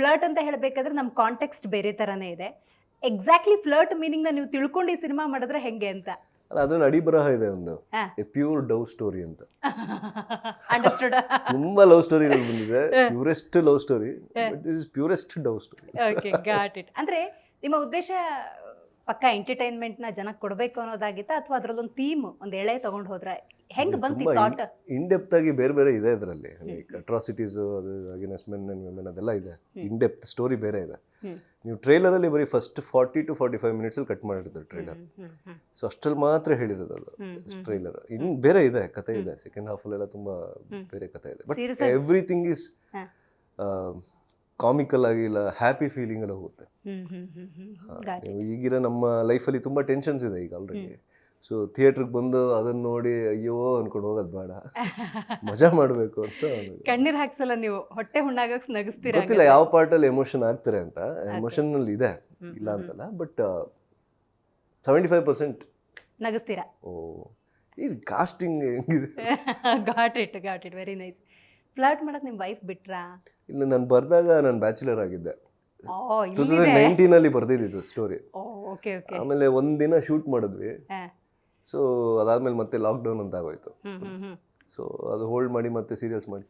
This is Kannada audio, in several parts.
ಫ್ಲರ್ಟ್ ಅಂತ ಹೇಳಬೇಕಾದ್ರೆ ನಮ್ಮ ಕಾಂಟೆಕ್ಸ್ಟ್ ಬೇರೆ ಥರನೇ ಇದೆ. ಎಕ್ಸಾಕ್ಟ್ಲಿ ಫ್ಲರ್ಟ್ ಮೀನಿಂಗ್ನ ನೀವು ತಿಳ್ಕೊಂಡು ಈ ಸಿನಿಮಾ ಮಾಡಿದ್ರೆ ಹೆಂಗೆ ಅಂತ? ಅಲ್ಲ ಅದ್ರಲ್ಲಿ ಅಡಿಬರಹ ಇದೆ ಒಂದು. ಪ್ಯೂರ್ ಡವ್ ಸ್ಟೋರಿ ಅಂತ. ಅಂಡರ್ಸ್ಟುಡ್ ತುಂಬಾ ಲವ್ ಸ್ಟೋರಿಗಳು ಬಂದಿದೆ. Purest love story but this is purest dove story okay got it ಅಂದ್ರೆ ನಿಮ್ಮ ಉದ್ದೇಶ ಪಕ್ಕ ಎಂಟರ್ಟೈನ್ಮೆಂಟ್ನ ಜನಕ್ಕೆ ಕೊಡಬೇಕು ಅನ್ನೋದಾಗಿತ್ತಾ ಅಥವಾ ಅದರಲ್ಲೊಂದು ಥೀಮ್ ಒಂದು ಎಳೆ ತೊಗೊಂಡು ಹೋದ್ರೆ? ಹೆಂಗೆ ಬಂತು ಥಾಟ್ ಇನ್ ಡೆಪ್ತ್ ಆಗಿ ಬೇರೆ ಬೇರೆ ಇದೆ ಇದರಲ್ಲಿ. ಕಟ್ರಾಸಿಟೀಸ್ ಅಟ್ರಾಸಿಟೀಸ್ ಅದು ಅಗೇನೆಸ್ಟ್ ಮೆನ್ ಅಂಡ್ ವುಮೆನ್ ಅದೆಲ್ಲ ಇದೆ. ಇನ್ ಡೆಪ್ತ್ ಸ್ಟೋರಿ ಬೇರೆ ಇದೆ. ನೀವು ಟ್ರೈಲರ್ ಅಲ್ಲಿ ಬರೀ first forty to forty five minutes ಅಲ್ಲಿ ಕಟ್ ಮಾಡಿರ್ತಾರೆ ಟ್ರೈಲರ್ ಸೊ ಅಷ್ಟರಲ್ಲಿ ಮಾತ್ರ ಹೇಳಿರೋದು ಅದು ಟ್ರೈಲರ್ ಇನ್ನು ಬೇರೆ ಇದೆ ಕತೆ ಇದೆ. ಸೆಕೆಂಡ್ ಹಾಫ್ ತುಂಬ ತುಂಬಾ ಬೇರೆ ಕತೆ ಇದೆ. ಬಟ್ ಎವ್ರಿಥಿಂಗ್ ಇಸ್ ಹಾ. ಕಾಮಿಕಲ್ ಆಗಿ ಇಲ್ಲ ಹ್ಯಾಪಿ ಫೀಲಿಂಗ್ ಎಲ್ಲ ಹೋಗುತ್ತೆ. ನೀವು ಈಗಿರೋ ನಮ್ಮ ಲೈಫಲ್ಲಿ ತುಂಬ ಟೆನ್ಷನ್ಸ್ ಇದೆ ಈಗ ಆಲ್ರೆಡಿ ಸೊ ಥಿಯೇಟ್ರಿಗೆ ಬಂದು ಅದನ್ನ ನೋಡಿ ಅಯ್ಯೋ ಅನ್ಕೊಂಡು ಹೋಗೋದು ಬೇಡ. ಮಜಾ ಮಾಡಬೇಕು ಅಂತ ಕಣ್ಣೀರು ಕಣ್ಣೀರ್ ಹಾಕ್ಸಲ್ಲ ನೀವು ಹೊಟ್ಟೆ ಹುಣ್ಣಾಗಕ್ಕೆ ನಗಿಸ್ತೀರಾ ಗೊತ್ತಿಲ್ಲ ಯಾವ ಪಾರ್ಟಲ್ಲಿ ಎಮೋಷನ್ ಆಗ್ತಾರೆ ಅಂತ. ಎಮೋಷನ್ನಲ್ಲಿ ಇದೆ ಇಲ್ಲ ಅಂತಲ್ಲ ಬಟ್ ಸೆವೆಂಟಿ ಫೈವ್ ಪರ್ಸೆಂಟ್ ನಗಿಸ್ತೀರಾ? ಓ ಇದು ಕಾಸ್ಟಿಂಗ್ ಹೆಂಗಿದೆ? Got it got it very nice flirt ಮಾಡಕ್ಕೆ ನಿಮ್ಮ ವೈಫ್ ಬಿಟ್ರಾ? ಇಲ್ಲ ನಾನು ಬರ್ದಾಗ ನಾನು ಬ್ಯಾಚುಲರ್ ಆಗಿದ್ದೆ. ಟೂ ತೌಸಂಡ್ ನೈನ್ಟೀನಲ್ಲಿ ಬರ್ದಿದ್ದು ಸ್ಟೋರಿ ಓಕೆ ಓಕೆ ಆಮೇಲೆ ಒಂದಿನ ಶೂಟ್ ಮಾಡಿದ್ವಿ. ಸೊ ಅದಾದ್ಮೇಲೆ ಮತ್ತೆ ಲಾಕ್ಡೌನ್ ಅಂತ ಆಗೋಯ್ತು. ಸೊ ಅದು ಹೋಲ್ಡ್ ಮಾಡಿ ಮತ್ತೆ ಸೀರಿಯಲ್ಸ್ ಮಾಡಿ.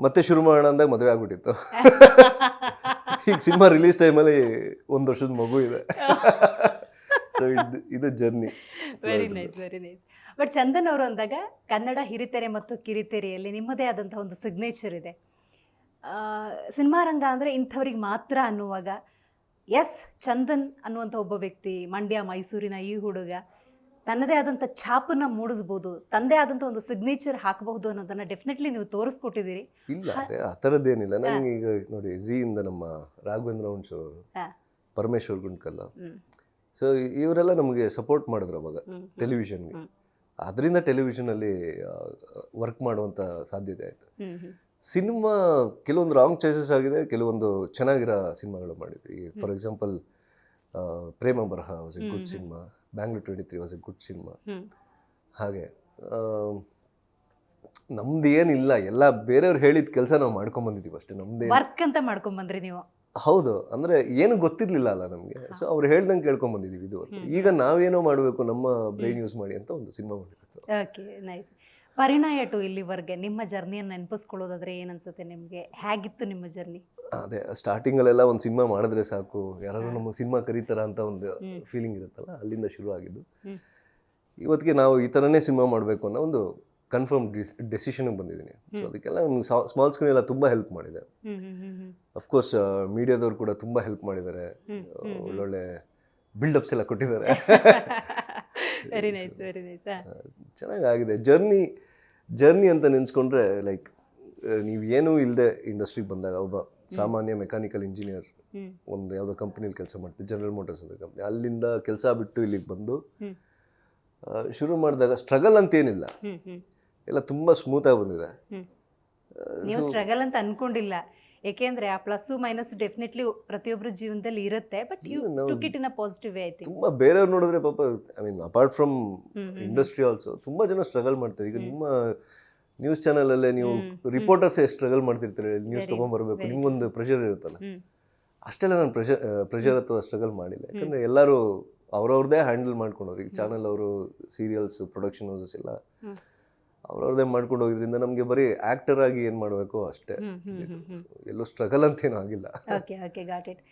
ಮತ್ತೆ ಶುರು ಮಾಡೋಣ ಅಂದಾಗ ಮದುವೆ ಆಗ್ಬಿಟ್ಟಿತ್ತು. ಈಗ ಸಿನಿಮಾ ರಿಲೀಸ್ ಟೈಮಲ್ಲಿ ಒಂದು ವರ್ಷದ ಮಗು ಇದೆ. ಸೊ ಇದು ಇದು journey very nice very nice but Chandan ಅವರು ಅಂದಾಗ ಕನ್ನಡ ಹಿರಿತೆರೆ ಮತ್ತು ಕಿರಿತೆರೆಯಲ್ಲಿ ನಿಮ್ಮದೇ ಆದಂಥ ಒಂದು ಸಿಗ್ನೇಚರ್ ಇದೆ. ಆ, ಸಿನಿಮಾ ರಂಗ ಅಂದರೆ ಇಂಥವ್ರಿಗೆ ಮಾತ್ರ ಅನ್ನುವಾಗ ಎಸ್ ಚಂದನ್ ಅನ್ನುವಂಥ ಒಬ್ಬ ವ್ಯಕ್ತಿ ಮಂಡ್ಯ ಮೈಸೂರಿನ ಈ ಹುಡುಗ ತನ್ನದೇ ಆದಂಥ ಛಾಪನ್ನ ಮೂಡಿಸ್ಬೋದು ತಂದೇ ಆದಂಥ ಒಂದು ಸಿಗ್ನೇಚರ್ ಹಾಕಬಹುದು ಅನ್ನೋದನ್ನು ಡೆಫಿನೆಟ್ಲಿ ನೀವು ತೋರಿಸ್ಕೊಟ್ಟಿದ್ದೀರಿ. ಇಲ್ಲ ಆ ಥರದ್ದೇನಿಲ್ಲ. ನಂಗೆ ಈಗ ನೋಡಿ ಝಿಯಿಂದ ನಮ್ಮ ರಾಘವೇಂದ್ರ ವಂಶ್ ಅವರು. ಪರಮೇಶ್ವರ್ ಗುಂಡ್ಕಲ್ಲ. ಸೊ ಇವರೆಲ್ಲ ನಮಗೆ ಸಪೋರ್ಟ್ ಮಾಡಿದ್ರು ಅವಾಗ ಟೆಲಿವಿಷನ್ಗೆ. ಅದರಿಂದ ಟೆಲಿವಿಷನಲ್ಲಿ ವರ್ಕ್ ಮಾಡುವಂಥ ಸಾಧ್ಯತೆ ಆಯಿತು. ಸಿನಿಮಾ ಕೆಲವೊಂದು ರಾಂಗ್ ಚಾಯ್ಸಸ್ ಆಗಿದೆ ಕೆಲವೊಂದು ಚೆನ್ನಾಗಿರೋ ಸಿನಿಮಾಗಳು ಮಾಡಿದ್ವಿ. ಈಗ for example Prema Baraha was a good cinema Bangalore twenty three was a good cinema ಹಾಗೆ ನಮ್ದು ಏನಿಲ್ಲ ಎಲ್ಲ ಬೇರೆಯವ್ರು ಹೇಳಿದ ಕೆಲಸ ನಾವು ಮಾಡ್ಕೊಂಬಂದಿದ್ದೀವಿ ಅಷ್ಟೇ ನಮ್ದು ವರ್ಕ್ ಅಂತ ಮಾಡ್ಕೊಂಬಂದ್ರಿ ನೀವು. ಹೌದು. ಅಂದ್ರೆ ಏನು ಗೊತ್ತಿರ್ಲಿಲ್ಲ ಅಲ್ಲ ನಮಗೆ ಸೊ ಅವ್ರು ಹೇಳ್ದಂಗೆ ಬಂದಿದೀವಿ ಇದು ಈಗ ನಾವೇನೋ ಮಾಡಬೇಕು ನಮ್ಮ ಬ್ರೈನ್ ಯೂಸ್ ಮಾಡಿ ಅಂತ ಒಂದು ಸಿನಿಮಾ ಮಾಡಿರೋದು. ಓಕೆ ನೈಸ್ ಪರಿಣಯ ಟು ಇಲ್ಲಿವರೆಗೆ ನಿಮ್ಮ ಜರ್ನಿಯನ್ನು ನೆನಪಿಸ್ಕೊಳ್ಳೋದಾದ್ರೆ ಏನನ್ಸುತ್ತೆ ಅನ್ಸುತ್ತೆ ನಿಮಗೆ? ಹೇಗಿತ್ತು ನಿಮ್ಮ ಜರ್ನಿ ಅದೇ ಸ್ಟಾರ್ಟಿಂಗಲ್ಲೆಲ್ಲ ಒಂದು ಸಿನಿಮಾ ಮಾಡಿದ್ರೆ ಸಾಕು. ಯಾರು ನಮ್ಮ ಸಿನಿಮಾ ಕರೀತಾರ ಅಂತ ಒಂದು ಫೀಲಿಂಗ್ ಇರುತ್ತಲ್ಲ ಅಲ್ಲಿಂದ ಶುರು ಆಗಿದ್ದು ಇವತ್ತಿಗೆ ನಾವು ಈ ಥರನೇ ಸಿನಿಮಾ ಮಾಡಬೇಕು ಅನ್ನೋ ಒಂದು ಕನ್ಫರ್ಮ್ ಡೆಸಿಷನ್ಗೆ ಬಂದಿದ್ದೀನಿ. ಸೊ ಅದಕ್ಕೆಲ್ಲ ನಮ್ಗೆ ಸ್ಮಾಲ್ ಸ್ಕ್ರೀನ್ ಎಲ್ಲ ತುಂಬ ಹೆಲ್ಪ್ ಮಾಡಿದೆ. ಅಫ್ಕೋರ್ಸ್ ಮೀಡಿಯಾದವ್ರು ಕೂಡ ತುಂಬ ಹೆಲ್ಪ್ ಮಾಡಿದ್ದಾರೆ. ಒಳ್ಳೊಳ್ಳೆ ಬಿಲ್ಡಪ್ಸ್ ಎಲ್ಲ ಕೊಟ್ಟಿದ್ದಾರೆ. ವೆರಿ ನೈಸ್ ವೆರಿ ನೈಸ್ ಚೆನ್ನಾಗಾಗಿದೆ ಜರ್ನಿ ಜರ್ನಿ ಅಂತ ನೆನೆಸ್ಕೊಂಡ್ರೆ ಲೈಕ್ ನೀವು ಏನೂ ಇಲ್ಲದೆ ಇಂಡಸ್ಟ್ರಿಗೆ ಬಂದಾಗ ಒಬ್ಬ ಸಾಮಾನ್ಯ ಮೆಕ್ಯಾನಿಕಲ್ ಇಂಜಿನಿಯರ್ ಒಂದು ಯಾವುದೋ ಕಂಪ್ನಿಲಿ ಕೆಲಸ ಮಾಡ್ತೀವಿ ಜನರಲ್ ಮೋಟರ್ಸ್ ಅಂತ ಕಂಪ್ನಿ ಅಲ್ಲಿಂದ ಕೆಲಸ ಬಿಟ್ಟು ಇಲ್ಲಿಗೆ ಬಂದು ಶುರು ಮಾಡಿದಾಗ ಸ್ಟ್ರಗಲ್ ಅಂತೇನಿಲ್ಲ ಎಲ್ಲ ತುಂಬ ಸ್ಮೂತಾಗಿ ಬಂದಿದೆ. ನೀವು ಸ್ಟ್ರಗಲ್ ಅಂತ ಅನ್ಕೊಂಡಿಲ್ಲ. ಏಕೆಂದ್ರೆ ಆ ಪ್ಲಸ್ ಮೈನಸ್ ಡೆಫಿನೆಟ್ಲಿ ಪ್ರತಿಯೊಬ್ಬರ ಜೀವನದಲ್ಲಿ ಇರುತ್ತೆ but you took it in a positive way I think ತುಂಬಾ ಬೇರೆಯವ್ರು ನೋಡಿದ್ರೆ ಪಾಪ I mean apart from industry also ತುಂಬಾ ಜನ ಸ್ಟ್ರಗಲ್ ಮಾಡ್ತಾರೆ. ಈಗ ನಿಮ್ಮ ನ್ಯೂಸ್ ಚಾನಲಲ್ಲೇ ನೀವು ರಿಪೋರ್ಟರ್ಸ್ ಸ್ಟ್ರಗಲ್ ಮಾಡ್ತಿರ್ತೀರಿ? ನ್ಯೂಸ್ ತೊಗೊಂಬರ್ಬೇಕು ನಿಮ್ಗೊಂದು ಪ್ರೆಷರ್ ಇರುತ್ತಲ್ಲ. ಅಷ್ಟೆಲ್ಲ ನಾನು ಪ್ರೆಷರ್ ಪ್ರೆಷರ್ ಅಥವಾ ಸ್ಟ್ರಗಲ್ ಮಾಡಿಲ್ಲ. ಯಾಕಂದ್ರೆ ಎಲ್ಲರೂ ಅವ್ರವ್ರದೇ ಹ್ಯಾಂಡಲ್ ಮಾಡ್ಕೊಂಡವ್ರು. ಈಗ ಚಾನಲ್ ಅವರು ಸೀರಿಯಲ್ಸ್ ಪ್ರೊಡಕ್ಷನ್ ಹೌಸಸ್ ಎಲ್ಲ ಹ್ಮ್. ಅವ್ರವ್ರದ್ದೇ ಮಾಡ್ಕೊಂಡು ಹೋಗಿದ್ರಿಂದ ನಮಗೆ ಬರೀ ಆ್ಯಕ್ಟರ್ ಆಗಿ ಏನು ಮಾಡಬೇಕು ಅಷ್ಟೇ. ಎಲ್ಲೂ ಸ್ಟ್ರಗಲ್ ಅಂತೇನೂ ಆಗಿಲ್ಲ. Okay okay got it